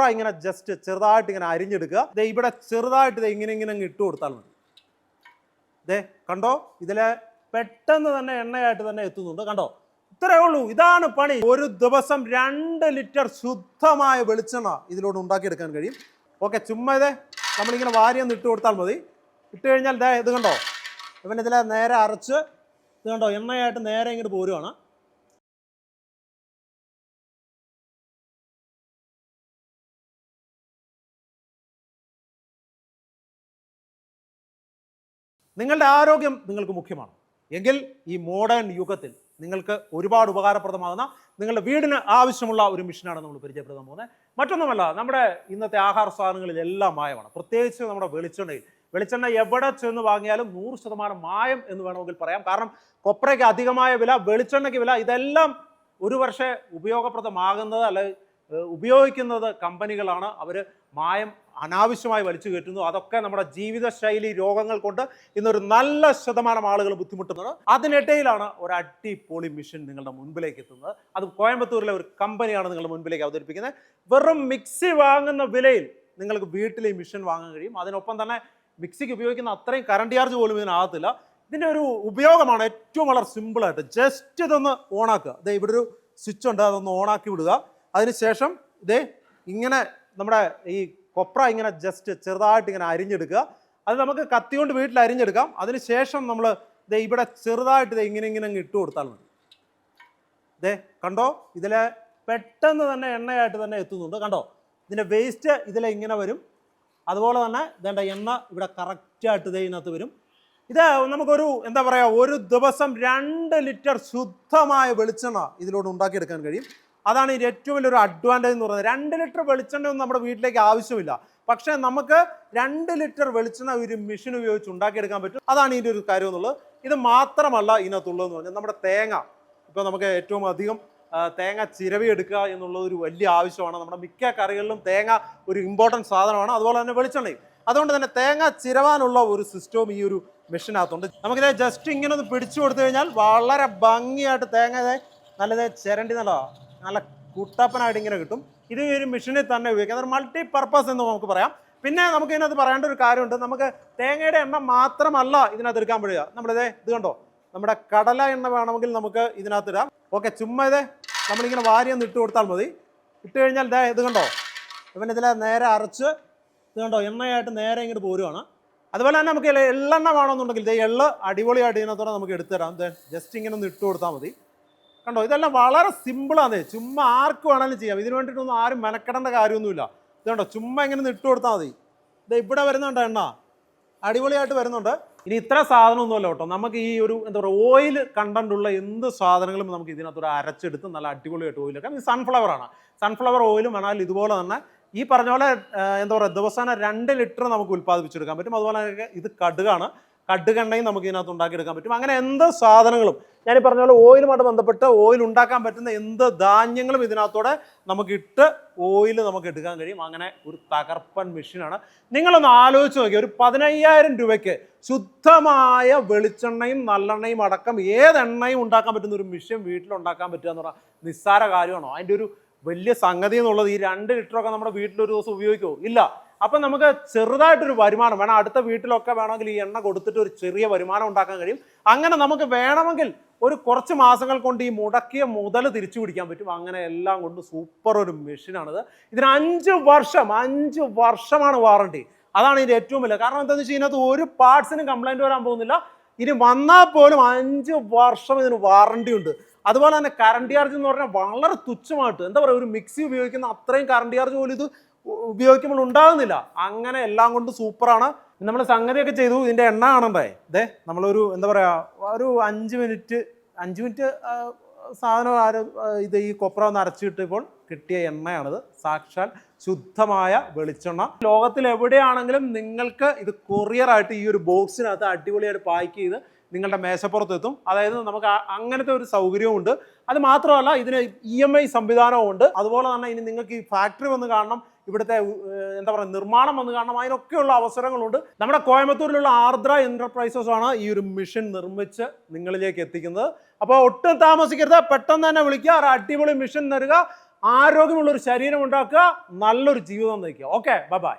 കൊപ്ര ഇങ്ങനെ ജസ്റ്റ് ചെറുതായിട്ട് ഇങ്ങനെ അരിഞ്ഞെടുക്കുക. ദേ ഇവിടെ ചെറുതായിട്ട് ഇത് ഇങ്ങനെ ഇങ്ങനെ അങ്ങ് ഇട്ട് കൊടുത്താൽ മതി. ദേ കണ്ടോ? ഇതിലെ പെട്ടെന്ന് തന്നെ എണ്ണയായിട്ട് തന്നെ എത്തുന്നുണ്ട്. കണ്ടോ? ഇത്രയേ ഉള്ളൂ. ഇതാണ് പണി. ഒരു ദിവസം രണ്ട് ലിറ്റർ ശുദ്ധമായ വെളിച്ചെണ്ണ ഇതിലൂടെ ഉണ്ടാക്കിയെടുക്കാൻ കഴിയും. ഓക്കെ ചുമ്മാ ഇതേ നമ്മളിങ്ങനെ വാരിയൊന്ന് ഇട്ട് കൊടുത്താൽ മതി. ഇട്ട് കഴിഞ്ഞാൽ ദേ ഇത് കണ്ടോ? ഇവൻ ഇതിലെ നേരെ അരച്ച് ഇത് കണ്ടോ? എണ്ണയായിട്ട് നേരെ ഇങ്ങോട്ട് പോരുവാണ്. നിങ്ങളുടെ ആരോഗ്യം നിങ്ങൾക്ക് മുഖ്യമാണ്. എങ്കിൽ ഈ മോഡേൺ യുഗത്തിൽ നിങ്ങൾക്ക് ഒരുപാട് ഉപകാരപ്രദമാകുന്ന നിങ്ങളുടെ വീടിന് ആവശ്യമുള്ള ഒരു മിഷനാണ് നമ്മൾ പരിചയപ്പെടുത്താൻ പോകുന്നത്. മറ്റൊന്നുമല്ല നമ്മുടെ ഇന്നത്തെ ആഹാര സാധനങ്ങളിലെല്ലാം മായമാണ്. പ്രത്യേകിച്ച് നമ്മുടെ വെളിച്ചെണ്ണയിൽ. വെളിച്ചെണ്ണ എവിടെ ചെന്ന് വാങ്ങിയാലും നൂറ് ശതമാനം മായം എന്ന് വേണമെങ്കിൽ പറയാം. കാരണം കൊപ്രയ്ക്ക് അധികമായ വില വെളിച്ചെണ്ണയ്ക്ക് വില ഇതെല്ലാം ഒരു വർഷേ ഉപയോഗപ്രദമാകുന്നത് അല്ലെ ഏഹ് ഉപയോഗിക്കുന്നത് കമ്പനികളാണ്. അവർ മായം അനാവശ്യമായി വലിച്ചു കയറ്റുന്നു. അതൊക്കെ നമ്മുടെ ജീവിതശൈലി രോഗങ്ങൾ കൊണ്ട് ഇന്നൊരു നല്ല ശതമാനം ആളുകൾ ബുദ്ധിമുട്ടുന്നത്. അതിനിടയിലാണ് ഒരു അടിപൊളി മിഷൻ നിങ്ങളുടെ മുൻപിലേക്ക് എത്തുന്നത്. അത് കോയമ്പത്തൂരിലെ ഒരു കമ്പനിയാണ് നിങ്ങളുടെ മുൻപിലേക്ക് അവതരിപ്പിക്കുന്നത്. വെറും മിക്സി വാങ്ങുന്ന വിലയിൽ നിങ്ങൾക്ക് വീട്ടിൽ ഈ മിഷൻ വാങ്ങാൻ കഴിയും. അതിനൊപ്പം തന്നെ മിക്സിക്ക് ഉപയോഗിക്കുന്ന അത്രയും കറണ്ട് ചാർജ് പോലും ഇതിനാകത്തില്ല. ഇതിന്റെ ഒരു ഉപയോഗമാണ് ഏറ്റവും വളരെ സിമ്പിളായിട്ട് ജസ്റ്റ് ഇതൊന്ന് ഓണാക്കുക. ദേ ഇവിടെ ഒരു സ്വിച്ച് ഉണ്ട്. അതൊന്ന് ഓണാക്കി വിടുക. അതിനുശേഷം ഇതേ ഇങ്ങനെ നമ്മുടെ ഈ കൊപ്ര ഇങ്ങനെ ജസ്റ്റ് ചെറുതായിട്ട് ഇങ്ങനെ അരിഞ്ഞെടുക്കുക. അത് നമുക്ക് കത്തി കൊണ്ട് വീട്ടിൽ അരിഞ്ഞെടുക്കാം. അതിനുശേഷം നമ്മൾ ദേ ഇവിടെ ചെറുതായിട്ട് ദേ ഇങ്ങനെ ഇങ്ങനെ ഇട്ട് കൊടുത്താൽ മതി. ദേ കണ്ടോ? ഇതിലെ പെട്ടെന്ന് തന്നെ എണ്ണയായിട്ട് തന്നെ എത്തുന്നുണ്ട്. കണ്ടോ? ഇതിന്റെ വേസ്റ്റ് ഇതിലെ ഇങ്ങനെ വരും. അതുപോലെ തന്നെ ഇതേണ്ട എണ്ണ ഇവിടെ കറക്റ്റായിട്ട് ഇതേ ഇതിനകത്ത് വരും. ഇത് നമുക്കൊരു എന്താ പറയുക ഒരു ദിവസം രണ്ട് ലിറ്റർ ശുദ്ധമായ വെളിച്ചെണ്ണ ഇതിലൂടെ ഉണ്ടാക്കിയെടുക്കാൻ കഴിയും. അതാണ് ഇതിന്റെ ഏറ്റവും വലിയൊരു അഡ്വാന്റേജ് എന്ന് പറയുന്നത്. രണ്ട് ലിറ്റർ വെളിച്ചെണ്ണ ഒന്നും നമ്മുടെ വീട്ടിലേക്ക് ആവശ്യമില്ല. പക്ഷേ നമുക്ക് രണ്ട് ലിറ്റർ വെളിച്ചെണ്ണ ഒരു മെഷീൻ ഉപയോഗിച്ച് ഉണ്ടാക്കിയെടുക്കാൻ പറ്റും. അതാണ് ഇതിന്റെ ഒരു കാര്യം എന്നുള്ളത്. ഇത് മാത്രമല്ല ഇതിനകത്തുള്ളതെന്ന് പറഞ്ഞാൽ നമ്മുടെ തേങ്ങ. ഇപ്പോൾ നമുക്ക് ഏറ്റവും അധികം തേങ്ങ ചിരവിയെടുക്കുക എന്നുള്ളത് ഒരു വലിയ ആവശ്യമാണ്. നമ്മുടെ മിക്ക കറികളിലും തേങ്ങ ഒരു ഇമ്പോർട്ടന്റ് സാധനമാണ്. അതുപോലെ തന്നെ വെളിച്ചെണ്ണയും. അതുകൊണ്ട് തന്നെ തേങ്ങ ചിരവാനുള്ള ഒരു സിസ്റ്റവും ഈ ഒരു മെഷീനകത്തുണ്ട് നമുക്കിത് ജസ്റ്റ് ഇങ്ങനെ ഒന്ന് പിടിച്ചു കൊടുത്തു കഴിഞ്ഞാൽ വളരെ ഭംഗിയായിട്ട് തേങ്ങ നല്ലതായി നല്ലത് ചിരണ്ടി നല്ല നല്ല കുട്ടപ്പനായിട്ട് ഇങ്ങനെ കിട്ടും. ഇത് ഒരു മെഷീനിൽ തന്നെ ഉപയോഗിക്കാം. അതൊരു മൾട്ടി പർപ്പസ് എന്ന് നമുക്ക് പറയാം. പിന്നെ നമുക്ക് ഇതിനകത്ത് പറയേണ്ട ഒരു കാര്യമുണ്ട്. നമുക്ക് തേങ്ങയുടെ എണ്ണ മാത്രമല്ല ഇതിനകത്ത് എടുക്കാൻ പറ്റുക. നമ്മളിതേ ഇത് കണ്ടോ? നമ്മുടെ കടല എണ്ണ വേണമെങ്കിൽ നമുക്ക് ഇതിനകത്ത് ഇടാം. ഓക്കെ ചുമ്മാ ഇതേ നമ്മളിങ്ങനെ വാരിയൊന്ന് ഇട്ട് കൊടുത്താൽ മതി. ഇട്ട് കഴിഞ്ഞാൽ ദേ ഇത് കണ്ടോ? ഇവൻ ഇതിലെ നേരെ അരച്ച് ഇത് കണ്ടോ? എണ്ണയായിട്ട് നേരെ ഇങ്ങോട്ട് പോരുവാണ്. അതുപോലെ തന്നെ നമുക്ക് എള്ളെണ്ണ വേണമെന്നുണ്ടെങ്കിൽ ഇതേ എള്ള് അടിപൊളിയായിട്ട് ഇതിനകത്തോടെ നമുക്ക് എടുത്തു തരാം. ജസ്റ്റ് ഇങ്ങനെ ഒന്ന് ഇട്ട് കൊടുത്താൽ മതി. കണ്ടോ? ഇതെല്ലാം വളരെ സിമ്പിളാണ് ചുമ്മാ ആർക്ക് വേണമെങ്കിലും ചെയ്യാം. ഇതിന് വേണ്ടിയിട്ടൊന്നും ആരും മെനക്കെടേണ്ട കാര്യമൊന്നുമില്ല. ഇതുണ്ടോ ചുമ്മാ ഇങ്ങനെ ഇട്ട് കൊടുത്താൽ മതി. ഇത് ഇവിടെ വരുന്നുണ്ട് എണ്ണ. അടിപൊളിയായിട്ട് വരുന്നുണ്ട്. ഇനി ഇത്ര സാധനമൊന്നുമല്ല കേട്ടോ. നമുക്ക് ഈ ഒരു എന്താ പറയുക ഓയിൽ കണ്ടന്റ് ഉള്ള എന്ത് സാധനങ്ങളും നമുക്ക് ഇതിനകത്തൊരു അരച്ചെടുത്ത് നല്ല അടിപൊളിയായിട്ട് ഓയിലൊക്കെ ഇത് സൺഫ്ലവർ ആണ്. സൺഫ്ലവർ ഓയിലും വേണമെങ്കിൽ ഇതുപോലെ തന്നെ ഈ പറഞ്ഞ പോലെ എന്താ പറയുക ദിവസേന രണ്ട് ലിറ്റർ നമുക്ക് ഉൽപ്പാദിപ്പിച്ചെടുക്കാൻ പറ്റും. അതുപോലെ ഇത് കടുകാണ്. കടുകെണ്ണയും നമുക്ക് ഇതിനകത്ത് ഉണ്ടാക്കിയെടുക്കാൻ പറ്റും. അങ്ങനെ എന്ത് സാധനങ്ങളും ഞാൻ ഈ പറഞ്ഞ പോലെ ഓയിലുമായിട്ട് ബന്ധപ്പെട്ട് ഓയിൽ ഉണ്ടാക്കാൻ പറ്റുന്ന എന്ത് ധാന്യങ്ങളും ഇതിനകത്തോടെ നമുക്ക് ഇട്ട് ഓയിൽ നമുക്ക് എടുക്കാൻ കഴിയും. അങ്ങനെ ഒരു തകർപ്പൻ മെഷീനാണ്. നിങ്ങളൊന്ന് ആലോചിച്ച് നോക്കി ഒരു പതിനയ്യായിരം രൂപയ്ക്ക് ശുദ്ധമായ വെളിച്ചെണ്ണയും നല്ലെണ്ണയും അടക്കം ഏതെണ്ണയും ഉണ്ടാക്കാൻ പറ്റുന്ന ഒരു മെഷീൻ വീട്ടിൽ ഉണ്ടാക്കാൻ പറ്റുക എന്ന് പറഞ്ഞാൽ നിസ്സാര കാര്യമാണോ? അതിന്റെ ഒരു വലിയ സംഗതി എന്നുള്ളത് ഈ രണ്ട് ലിറ്ററൊക്കെ നമ്മുടെ വീട്ടിൽ ഒരു ദിവസം ഉപയോഗിക്കുമോ ഇല്ല. അപ്പം നമുക്ക് ചെറുതായിട്ടൊരു വരുമാനം വേണം. അടുത്ത വീട്ടിലൊക്കെ വേണമെങ്കിൽ ഈ എണ്ണ കൊടുത്തിട്ട് ഒരു ചെറിയ വരുമാനം ഉണ്ടാക്കാൻ കഴിയും. അങ്ങനെ നമുക്ക് വേണമെങ്കിൽ ഒരു കുറച്ച് മാസങ്ങൾ കൊണ്ട് ഈ മുടക്കിയ മുതൽ തിരിച്ചു പിടിക്കാൻ പറ്റും. അങ്ങനെ എല്ലാം കൊണ്ട് സൂപ്പർ ഒരു മെഷീനാണിത് ഇതിന് അഞ്ച് വർഷം അഞ്ച് വർഷമാണ് വാറണ്ടി അതാണ് ഇതിന്റെ ഏറ്റവും വലിയ കാരണം എന്താണെന്ന് വെച്ചാൽ ഇതിനകത്ത് ഒരു പാർട്സിനും കംപ്ലൈന്റ് വരാൻ പോകുന്നില്ല. ഇനി വന്നാൽ പോലും അഞ്ച് വർഷം ഇതിന് വാറണ്ടി ഉണ്ട്. അതുപോലെ തന്നെ കറണ്ട് ചാർജ് എന്ന് പറഞ്ഞാൽ വളരെ തുച്ഛമായിട്ട് എന്താ പറയുക ഒരു മിക്സി ഉപയോഗിക്കുന്ന അത്രയും കറണ്ട് ചാർജ് പോലും ഇത് ഉപയോഗിക്കുമ്പോൾ ഉണ്ടാകുന്നില്ല. അങ്ങനെ എല്ലാം കൊണ്ട് സൂപ്പറാണ്. നമ്മൾ സംഗതിയൊക്കെ ചെയ്തു. ഇതിന്റെ എണ്ണ കാണണ്ടേ? ഇതേ നമ്മളൊരു എന്താ പറയുക ഒരു അഞ്ച് മിനിറ്റ് അഞ്ച് മിനിറ്റ് സാധനം ആര് ഇത് ഈ കൊപ്ര ഒന്ന് അരച്ചിട്ടിപ്പോൾ കിട്ടിയ എണ്ണയാണിത്. സാക്ഷാൽ ശുദ്ധമായ വെളിച്ചെണ്ണ. ലോകത്തിൽ എവിടെയാണെങ്കിലും നിങ്ങൾക്ക് ഇത് കൊറിയറായിട്ട് ഈ ഒരു ബോക്സിനകത്ത് അടിപൊളിയായിട്ട് പാക്ക് ചെയ്ത് നിങ്ങളുടെ മേശപ്പുറത്ത് എത്തും അതായത് നമുക്ക് അങ്ങനത്തെ ഒരു സൗകര്യമുണ്ട് അത് മാത്രമല്ല ഇതിന് ഇ എം ഐ സംവിധാനവും ഉണ്ട് അതുപോലെ തന്നെ ഇനി നിങ്ങൾക്ക് ഈ ഫാക്ടറി വന്ന് കാണണം. ഇവിടുത്തെ എന്താ പറയുക നിർമ്മാണം വന്ന്. കാണണം അതിനൊക്കെയുള്ള അവസരങ്ങളുണ്ട്. നമ്മുടെ കോയമ്പത്തൂരിലുള്ള ആർദ്ര എന്റർപ്രൈസസ് ആണ് ഈ ഒരു മിഷൻ നിർമ്മിച്ച് നിങ്ങളിലേക്ക് എത്തിക്കുന്നത്. അപ്പോൾ ഒട്ടും താമസിക്കരുത്. പെട്ടെന്ന് തന്നെ വിളിക്കുക. ഒരു അടിപൊളി മിഷൻ തരിക. ആരോഗ്യമുള്ള ഒരു ശരീരം ഉണ്ടാക്കുക. നല്ലൊരു ജീവിതം നയിക്കുക. Okay bye